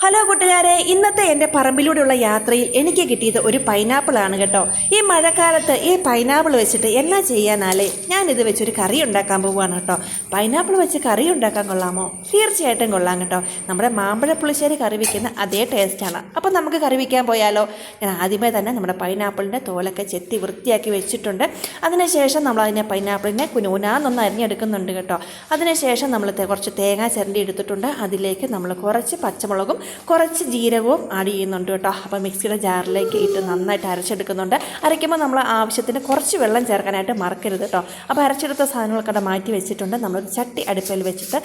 Hello കൂട്ടുകാരെ ഇന്നത്തെ എന്റെ പറമ്പിലൂടെയുള്ള യാത്രയിൽ എനിക്ക് കിട്ടിയത് ഒരു പൈനാപ്പിൾ ആണ് കേട്ടോ. ഈ മഴക്കാലത്ത് ഈ പൈനാപ്പിൾ വെച്ചിട്ട് എന്നാ ചെയ്യാനാലേ? ഞാനിത് വെച്ചൊരു കറി ഉണ്ടാക്കാൻ പോവുകയാണ് കേട്ടോ. പൈനാപ്പിൾ വെച്ച് കറി ഉണ്ടാക്കാൻ കൊള്ളാമോ? തീർച്ചയായിട്ടും കൊള്ളാം കേട്ടോ. നമ്മുടെ മാമ്പഴ പുളിശ്ശേരി കറി വയ്ക്കുന്ന അതേ ടേസ്റ്റാണ്. അപ്പോൾ നമുക്ക് കറി വയ്ക്കാൻ പോയാലോ? ഞാൻ ആദ്യമേ തന്നെ നമ്മുടെ പൈനാപ്പിളിന്റെ തോലൊക്കെ ചെത്തി വൃത്തിയാക്കി വെച്ചിട്ടുണ്ട്. അതിനുശേഷം നമ്മൾ അതിനെ പൈനാപ്പിളിനെ കുനൂനാന്നൊന്ന് അരിഞ്ഞെടുക്കുന്നുണ്ട് കേട്ടോ. അതിനുശേഷം നമ്മൾ കുറച്ച് തേങ്ങ ചിരണ്ടി എടുത്തിട്ടുണ്ട്. അതിലേക്ക് നമ്മൾ കുറച്ച് പച്ചമുളകും കുറച്ച് ജീരകവും ആഡ് ചെയ്യുന്നുണ്ട് കേട്ടോ. അപ്പോൾ മിക്സിയുടെ ജാറിലേക്ക് ഇട്ട് നന്നായിട്ട് അരച്ചെടുക്കുന്നുണ്ട്. അരയ്ക്കുമ്പോൾ നമ്മൾ ആവശ്യത്തിന് കുറച്ച് വെള്ളം ചേർക്കാനായിട്ട് മറക്കരുത് കേട്ടോ. അപ്പോൾ അരച്ചെടുത്ത സാധനങ്ങളൊക്കെ മാറ്റി വെച്ചിട്ടുണ്ട്. നമ്മൾ ചട്ടി അടുപ്പിൽ വെച്ചിട്ട്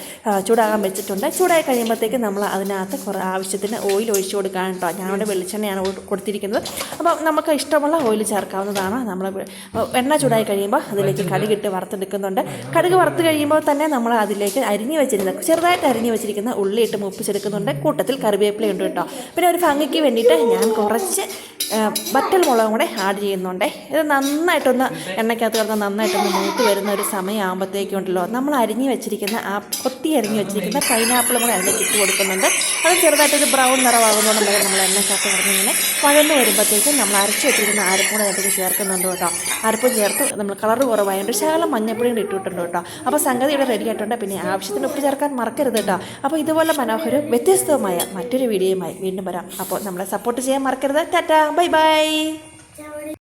ചൂടാകാൻ വെച്ചിട്ടുണ്ട്. ചൂടായി കഴിയുമ്പോഴത്തേക്ക് നമ്മൾ അതിനകത്ത് കുറേ ആവശ്യത്തിന് ഓയിൽ ഒഴിച്ചു കൊടുക്കാൻ കേട്ടോ. ഞാനിവിടെ വെളിച്ചെണ്ണയാണ് കൊടുത്തിരിക്കുന്നത്. അപ്പോൾ നമുക്ക് ഇഷ്ടമുള്ള ഓയിൽ ചേർക്കാവുന്നതാണ്. നമ്മൾ എണ്ണ ചൂടായി കഴിയുമ്പോൾ അതിലേക്ക് കടുകിട്ട് വറുത്തെടുക്കുന്നുണ്ട്. കടുക് വറുത്ത് കഴിയുമ്പോൾ തന്നെ നമ്മൾ അതിലേക്ക് അരിഞ്ഞു വെച്ചിരുന്ന ചെറുതായിട്ട് അരിഞ്ഞു വെച്ചിരിക്കുന്ന ഉള്ളി ഇട്ട് മൂപ്പിച്ചെടുക്കുന്നുണ്ട്. കൂട്ടത്തിൽ കറിവേപ്പില ഉണ്ട് കേട്ടോ. പിന്നെ ഒരു ഭംഗിക്ക് വേണ്ടിയിട്ട് ഞാൻ കുറച്ച് വറ്റൽ മുളകും കൂടെ ആഡ് ചെയ്യുന്നുണ്ട്. ഇത് നന്നായിട്ടൊന്ന് എണ്ണയ്ക്കകത്ത് കിടന്ന് നന്നായിട്ടൊന്ന് മൂത്ത് വരുന്ന ഒരു സമയമാകുമ്പോഴത്തേക്കും ഉണ്ടല്ലോ. നമ്മൾ അരിഞ്ഞു വെച്ചിരിക്കുന്ന ആ കൊത്തി അരിഞ്ഞു വെച്ചിരിക്കുന്ന പൈനാപ്പിളും കൂടെ അതിലേക്ക് ഇട്ട് കൊടുക്കുന്നുണ്ട്. അത് ചെറുതായിട്ടൊരു ബ്രൗൺ നിറമാകുന്നുണ്ടെങ്കിൽ നമ്മൾ എണ്ണയ്ക്കകത്ത് കിടന്ന് ഇങ്ങനെ വഴന്ന് വരുമ്പോഴത്തേക്കും നമ്മൾ അരച്ച് വെച്ചിരിക്കുന്ന അരപ്പും കൂടെ അതിലേക്ക് ചേർക്കുന്നുണ്ട് കേട്ടോ. അരപ്പും ചേർത്ത് നമ്മൾ കളർ കുറവായതുകൊണ്ട് ശകലം മഞ്ഞപ്പൊടി കൂടി ഇട്ടിട്ടുണ്ട് കേട്ടോ. അപ്പോൾ സംഗതി ഇവിടെ റെഡി ആയിട്ടുണ്ട്. പിന്നെ ആവശ്യത്തിന് ഉപ്പ് ചേർക്കാൻ മറക്കരുത് കേട്ടോ. അപ്പോൾ ഇതുപോലെ മനോഹരം വ്യത്യസ്തവുമായ മറ്റൊരു വീഡിയോയുമായി വീണ്ടും വരാം. അപ്പോൾ നമ്മളെ സപ്പോർട്ട് ചെയ്യാൻ മറക്കരുത്. ടാറ്റാ! Bye bye